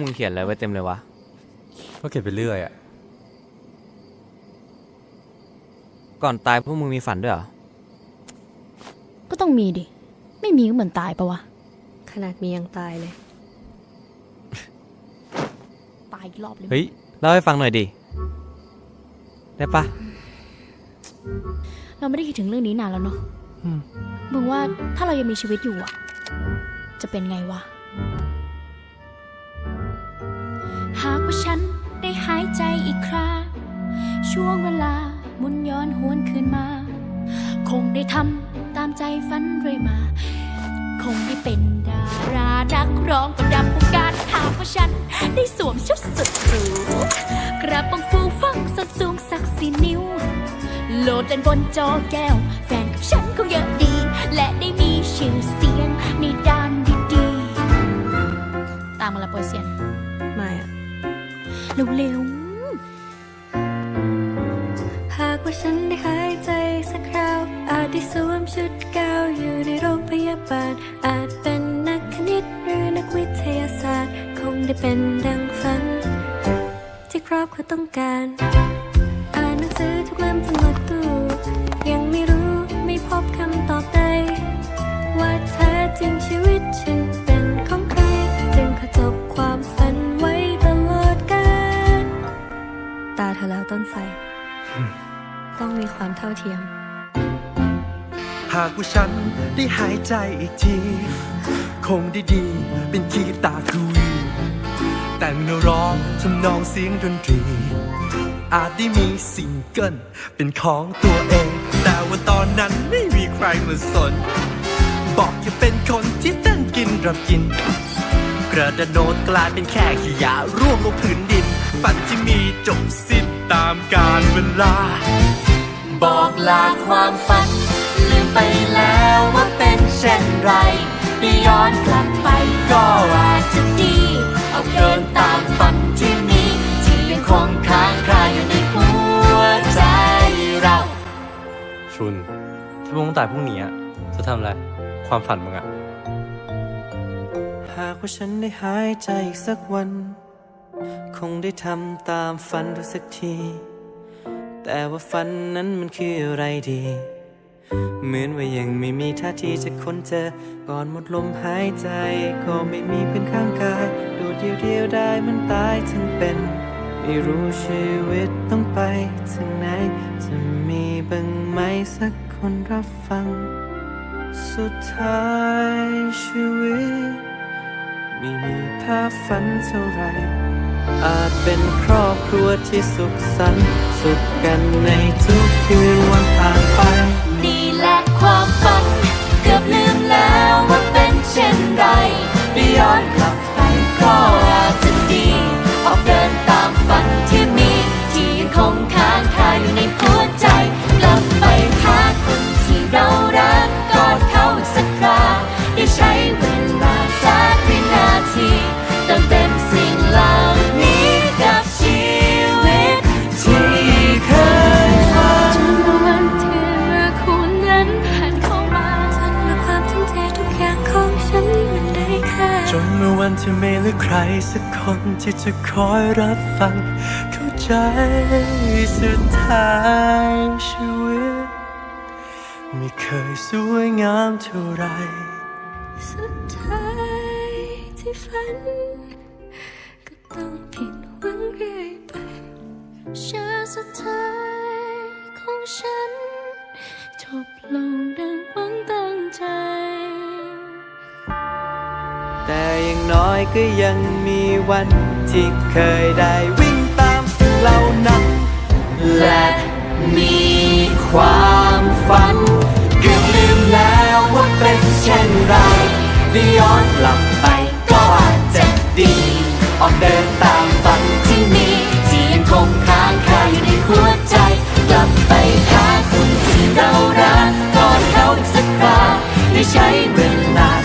มึงเขียนอะไรไว้เต็มเลยวะ ก็เก็บไปเรื่อยอะก่อนตายพวกมึงมีฝันด้วยเหรอ ก็ต้องมีดิ ไม่มีก็เหมือนตายปะวะ ขนาดมียังตายเลย ตายอีกรอบเลยเฮ้ยเล่าให้ฟังหน่อยดิ ได้ปะ เราไม่ได้คิดถึงเรื่องนี้นานแล้วเนาะอืม มึงว่าถ้าเรายังมีชีวิตอยู่อะจะเป็นไงวะ ว่าฉันได้หายใจอีกคราช่วงเวลาหมุนย้อนหวนคืนมา คงได้ทำตามใจฝันเรื่อยมา คงได้เป็นดารานักร้องประดับวงการหากว่าฉันได้สวมชุดสุดหรูกระโปรงฟูฟังสดสูงสักสี่นิ้วโหลดเล่นบนจอแก้ว แฟนกับฉันคงเยอะดี และได้มีชื่อเสียงในด้านดีๆ ตามมาละโปรเซียน เร็วหากว่าฉันได้หายใจสักคราว อาจได้สวมชุดกาวอยู่ในโรงพยาบาล อาจเป็นนักคณิตหรือนักวิทยาศาสตร์ คงได้เป็นดังฝัน ที่ครอบครัวต้องการ อ่านหนังสือทุกเล่มจนหมดตู้ยัง ต้นไทรต้องมีความเท่าเทียม หากว่าฉันได้หายใจอีกที คงได้ดีเป็นกีตาร์คุยแต่งเนื้อร้องทำนองเสียงดนตรี อาจได้มีซิงเกิลเป็นของตัวเอง แต่ว่าตอนนั้นไม่มีใครมาสน บอกจะเป็นคนที่เต้นกินรับกิน กระดานโนดกลายเป็นแค่ขยะร่วงลงพื้นดิน ฝันที่มีจบสิ้นตามกาลเวลา บอกลาความฝัน ลืมไปแล้วว่าเป็นเช่นไรได้ย้อนกลับไปก็อาจจะดี เอาเดินตามฝันที่มีที่ยังคงค้างคาอยู่ในหัวใจเรา ชุน ถ้ามึงตายพรุ่งนี้อะจะทำอะไร ความฝันมึงอะหากว่าฉันได้หายใจอีกสักวัน คงได้ทำตามฝันดูสักที แต่ว่าฝันนั้นมันคืออะไรดี เหมือนว่ายังไม่มีท่าทีจะค้นเจอ ก่อนหมดลมหายใจ ก็ไม่มีเพื่อนข้างกายโดดเดียวเดียวได้มันตายถึงเป็น ไม่รู้ชีวิตต้องไปถึงไหน จะมีบ้างไหมสักคนรับฟัง สุดท้ายชีวิต ไม่มีภาพฝันเท่าไร อาจเป็นครอบครัวที่สุขสันต์สุขกันในทุกคืนวันผ่านไป นี่แหละความฝัน เกือบลืมแล้วว่าเป็นเช่นไรได้ย้อนกลับ คนที่จะคอยรับฟัง เข้าใจสุดท้ายชีวิต ไม่เคยสวยงามเท่าไร สุดท้ายที่ฝัน แต่อย่างน้อยก็ยังมีวันที่เคยได้วิ่งตามสิ่งเหล่านั้น และมีความฝัน เกือบลืมแล้วว่าเป็นเช่นไรได้ย้อนกลับไปก็อาจจะดี ออกเดินตามฝันที่มี ที่ยังคงค้างคาอยู่ในหัวใจ กลับไปหาคนที่เรารักกอดเขาอีกสักคราได้ใช้เวลา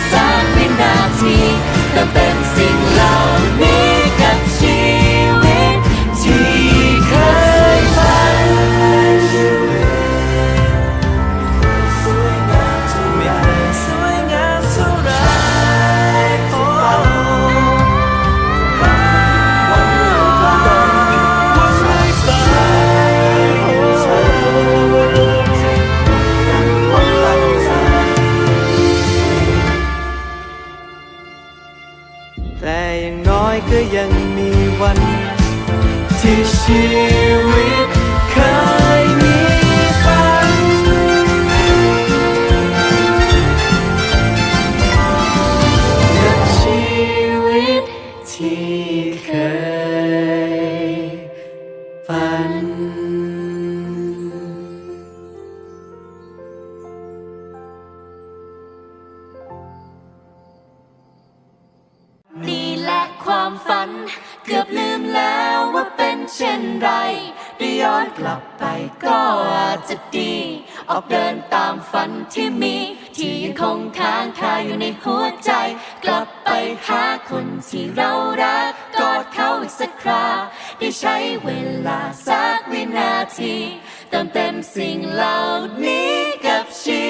สิ่งเหล่านี้กับชี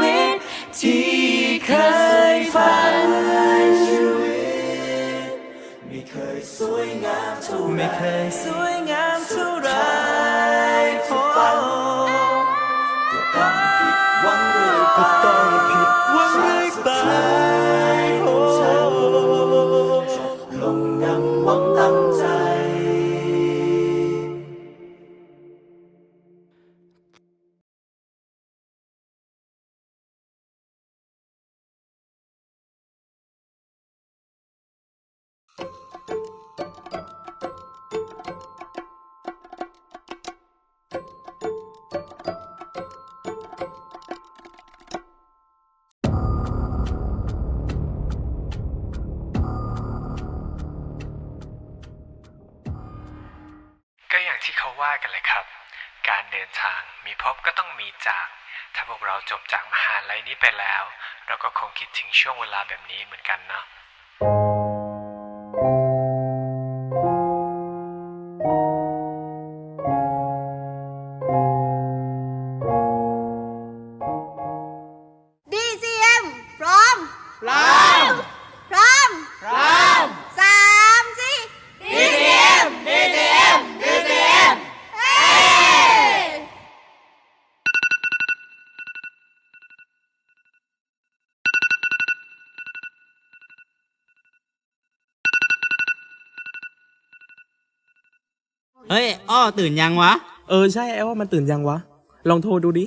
วิต ที่เคยฝันชีวิตไม่เคยสวยงามเท่าไม่เคยสวย จบจากมหาลัยนี้ไปแล้ว เราก็คงคิดถึงช่วงเวลาแบบนี้เหมือนกันเนาะ เฮ้ย อ้อ ตื่นยังวะ เออใช่ไอ้ว่ามันตื่นยังวะ ลองโทรดูดิ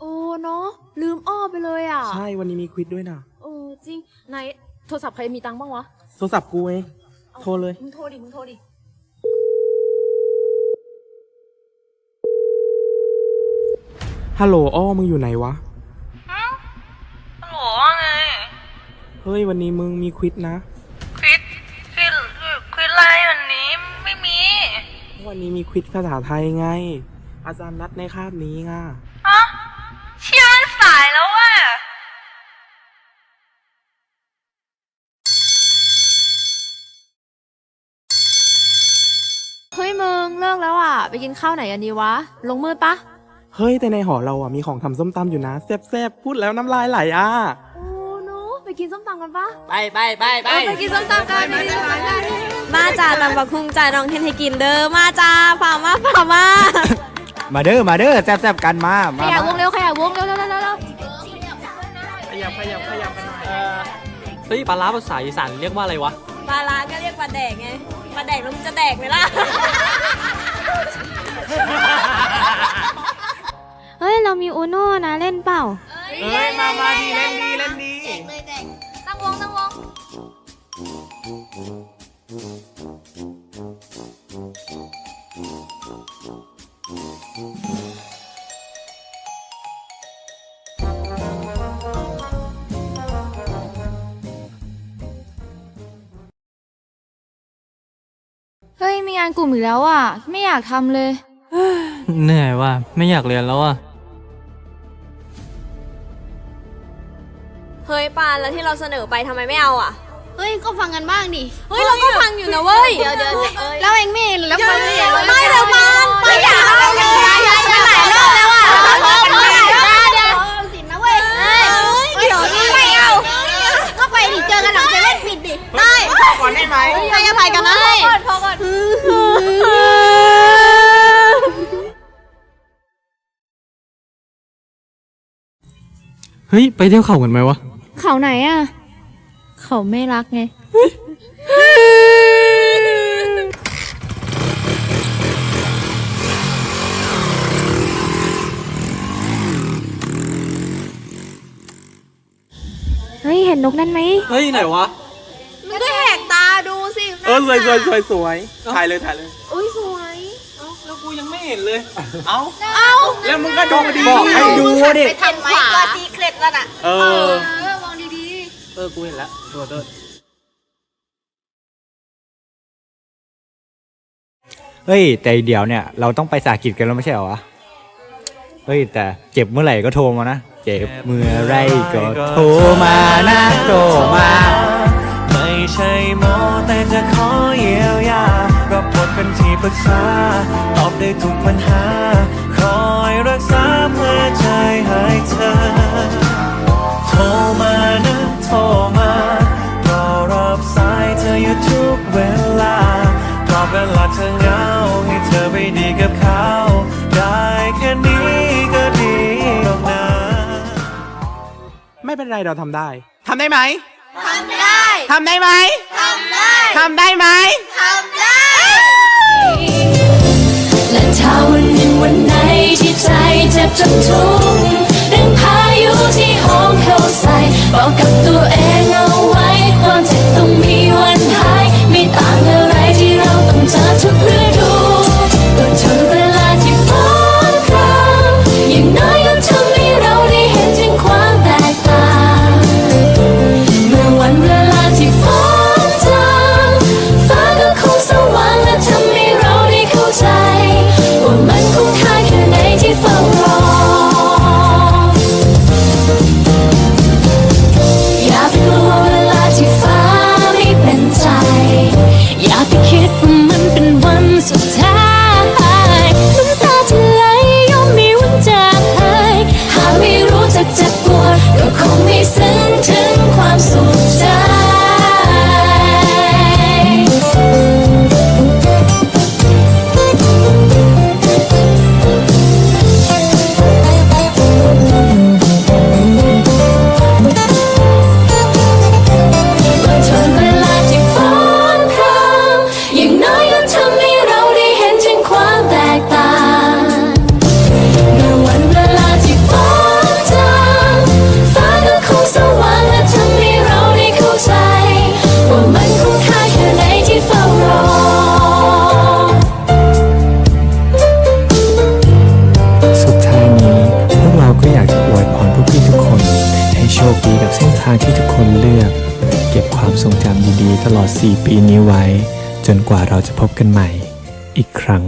โอ้เนาะลืมอ้อไปเลยอะใช่วันนี้มีควิดด้วยนะเออจริงไหนโทรศัพท์ใครมีตังค์บ้างวะโทรศัพท์กูเองโทรเลย มึงโทรดิมึงโทรดิฮัลโหลอ้อมึงอยู่ไหนวะ ฮัลโหลว่าไง เฮ้ยวันนี้มึงมีควิดนะ ควิดควิดควิดอะไรวันนี้ไม่มี วันนี้มีควิดภาษาไทยไง อาจารย์นัดในคาบนี้ไงฮะเชี่ยมันสายแล้วว่ะเฮ้ยมึงเลิกแล้วอะ ไปกินข้าวไหนกันดีวะ ลงมืดปะ เฮ้ย แต่ในหอเราอะมีของทำส้มตำอยู่นะแซ่บๆพูดแล้วน้ำลายไหลอะ โอ้เนาะไปกินส้มตำกันปะไปไปไปไป ไปกินส้มตำกันไปกินส้มตำกัน มาจ่าตำบักคุงจ่าน้องเทนให้กินเด้อมาจ่าฝ่ามาฝ่ามามาเด้อมาเด้อแซ่บๆกันมาขมายายวงเร็วขยายวงเร็วเร็วเร็วเร็วเร็วขยับขยับขยับกันหน่อยเฮ้ยปลาร้าภาษาอีสานเรียกว่าอะไรวะ ปลาร้าก็เรียกปลาแดกไงปลาแดกแล้วมึงจะแดกไหมล่ะเฮ้ย เรามีอูโน่นะเล่นเปล่าเฮ้ยมามาดีเล่นดีเล่นดีานกลุ่มอีกแล้วอะ ไม่อยากทำเลย เหนื่อยว่ะไม่อยากเรียนแล้วอะ เฮ้ยปานแล้วที่เราเสนอไปทำไมไม่เอาอะ เฮ้ย ก็ฟังกันบ้างดิ เฮ้ยเราก็ฟังอยู่นะเว้ย เดี๋ยวเดี๋ยวแล้วเองไม่แล้วฟังไม่ไม่เราปานปานอย่าเอาเลยอย่าอย่าหลายรอบแล้วอะพอพอหลายรอบเดี๋ยวสินนะเว้ยเดี๋ยวไม่เอา ก็ไปดิเจอกันหลังเซเว่นปิ ดดิ ได้ก่อนได้ไหมให้อภัยกันไหมพอก่อนพอก่อนเฮ้ย ไปเที่ยวเขากันไหมวะ เขาไหนอะ เขาไม่รักไง เฮ้ย เห็นนกนั่นไหม เฮ้ย ไหนวะ ออสวยสวยสวยสวยถ่ายเลยถ่ายเลยอุ้ยสวยแล้วกูยังไม่เห็นเลย เอ้า เอ้าแล้วมึงก็ดูดีบอกให้ดูดิ ไปทำไว้ตัวซีเคร็ตแล้วน่ะเออมองดีเออ กูเห็นแล้วตัวเตอร์เฮ้ย แต่เดี๋ยวเนี่ย เราต้องไปสากิจกันแล้วไม่ใช่เหรอวะ เฮ้ย แต่เจ็บเมื่อไหร่ก็โทรมานะ เจ็บเมื่อไรก็โทรมานะ โทรมา ไม่ใช่หมอแต่ จะขอเยียวยารับบทเป็นที่ปรึกษา ตอบได้ทุกปัญหา คอยรักษาเพื่อใจให้เธอ โทรมานะโทรมารอรับสายเธออยู่ทุกเวลาตอบเวลาเธอเหงาให้เธอไปดีกับเขา ได้แค่นี้ก็ดีหรอกนะ ไม่เป็นไรเราทำได้ ทำได้ไหมๆทำได้ ทำได้ไหมทำได้ ทำได้ไหมทำได้ และถ้าวันหนึ่งวันไหนที่ใจเจ็บจนทุกข์ดังพายุที่โหมเข้าใส่บอกกับตัวเองเอา ตลอด 4 ปีนี้ไว้ จนกว่าเราจะพบกันใหม่ อีกครั้ง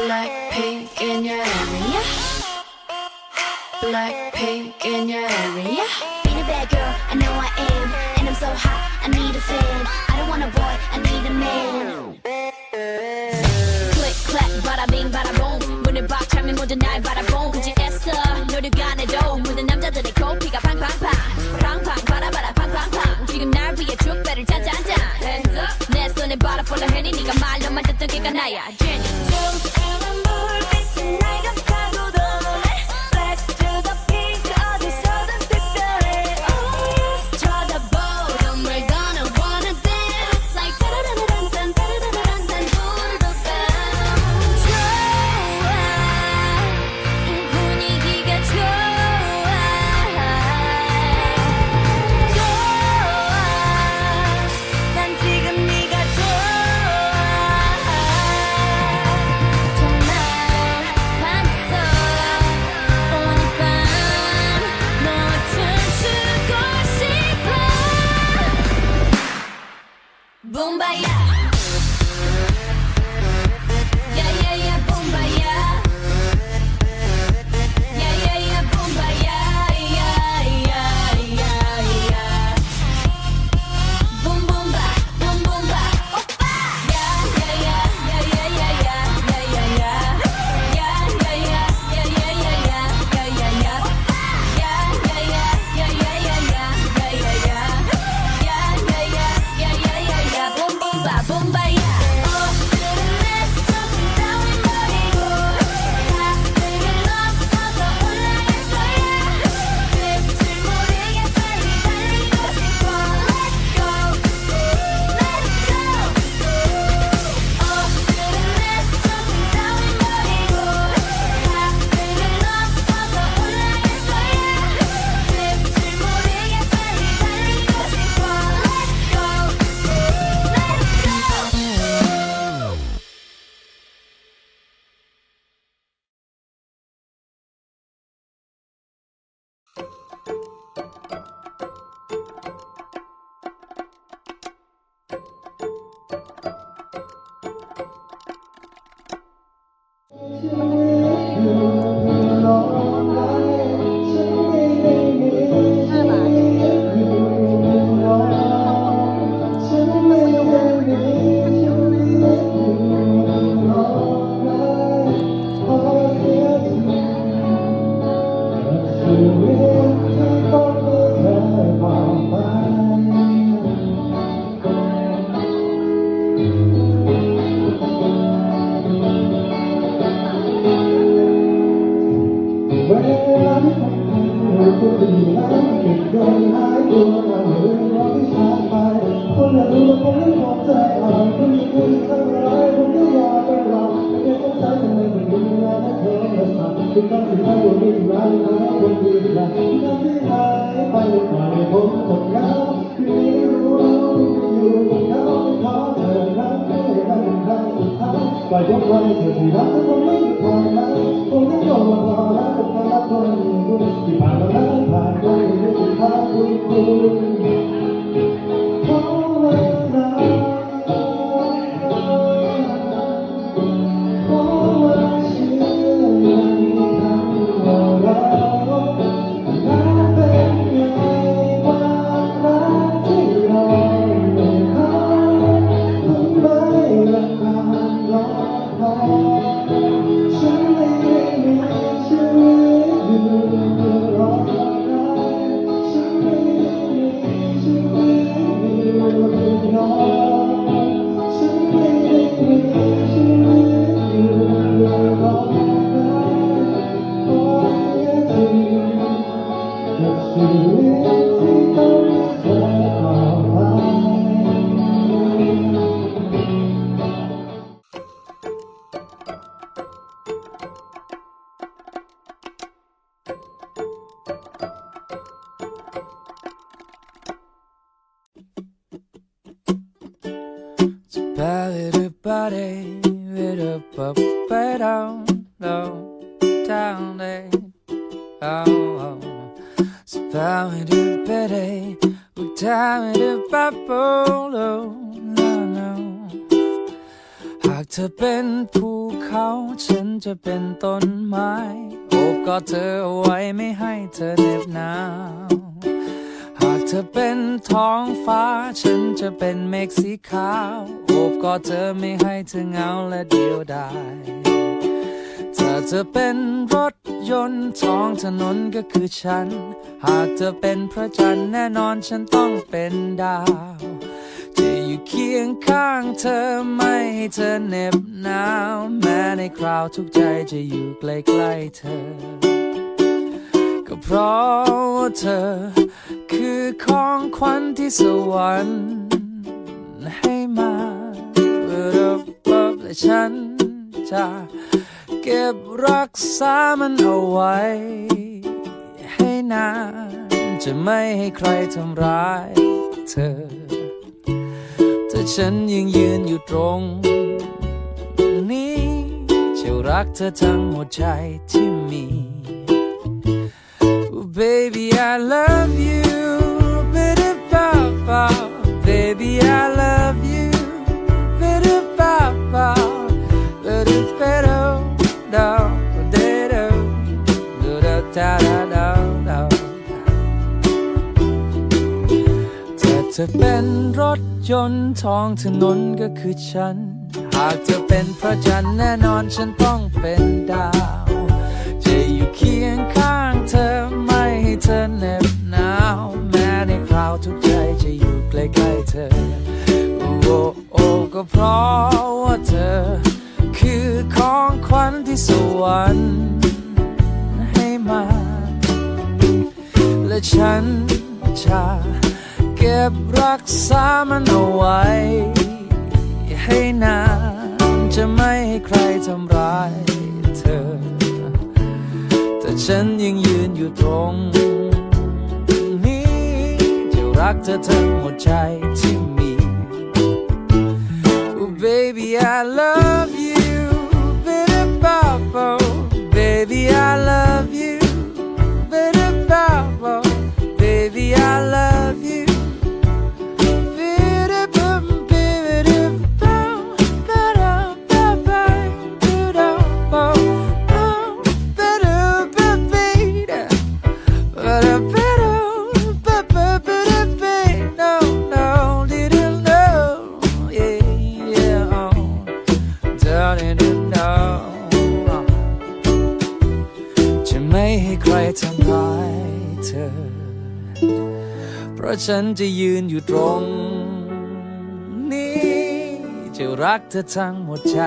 Blackpink in your area. Blackpink in your area. Being a bad girl, I know I am. And I'm so hot, I need a fan. I don't want a boy, I need a man. Click, clack, bada bing, bada boom. 문을 박차면 모두 날 바라본 그지 애써 노력 안 해도 모든 남자들의 코피가 팡팡팡. 팡팡, 바라바라 팡팡팡. 지금 날 위해 축배를 짜잔짠. Hands up. 내 손에 바라 폴라 해니 네가 말로만 듣던 걔가 나야. Jenny. kumbaya. Yeah, yeah. ที่ต้องที่ต้องมีร้ายร้ายคนดีร้ายที่ตองที่หายไปหายผมคนเงาคือนี้รู้อยู่กับเขาขอเธอรักให้รักครั้งสุดท้ายปล่อยพวกไว้เธอที่รักคนไม่มีความรักคงที่โง่มาพอรักกับรักคนที่ผ่านมาแล้วผ่านไปไม่ต้งทางคุณคุณ Oh, นภูเขาฉันจะเป็นต้นไม้ โอบกอดเธอเอาไว้ไม่ให้เธอเหน็บหนาว ธอเป็นท้องฟ้า ฉันจะเป็นเมฆสีขาวโอบกอดเธอไม่ให้เธอเหงาและเดียวดายถ้าเธอเป็นรถยนต์ท้องถนนก็คือฉัน หากเธอเป็นพระจันทร์แน่นอนฉันต้องเป็นดาวจะอยู่เคียงข้างเธอไม่ให้เธอเหน็บหนาวแม้ในคราวทุกใจจะอยู่ใกล้ๆเธอ ก็เพราะว่าเธอ คือของขวัญที่สวรรค์ให้มาเพื่อรับบและฉันจะเก็บรักษามันเอาไว้ ให้นาน จะไม่ให้ใครทำร้ายเธอ ถ้าฉันยังยืนอยู่ตรงนี้จะรักเธอทั้งหัวใจที่มี Oh, baby, I love you. ธอเป็นรถยนต์ท้องถนนก็คือฉัน หากเธอเป็นพระจันทร์แน่นอนฉันต้องเป็นดาว จะอยู่เคียงข้างเธอไม่ให้เธอเหน็บหนาว แม้ในคราวทุกใจจะอยู่ใกล้ๆเธอ โอ้โอ้ก็เพราะว่าเธอ คือของขวัญที่สวรรค์ให้มา และฉันจะ ก็บรักษามันเอาไว้ ให้นานจะไม่ให้ใครทำร้ายเธอ แต่ฉันยังยืนอยู่ตรงนี้ จะรักเธอทั้งหมดใจที่มี Oh baby I love you ฉันจะยืนอยู่ตรงนี้จะรักเธอทั้งหมดใจ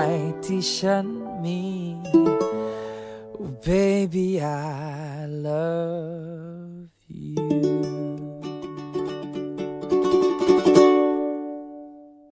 ที่ฉันมี Baby I love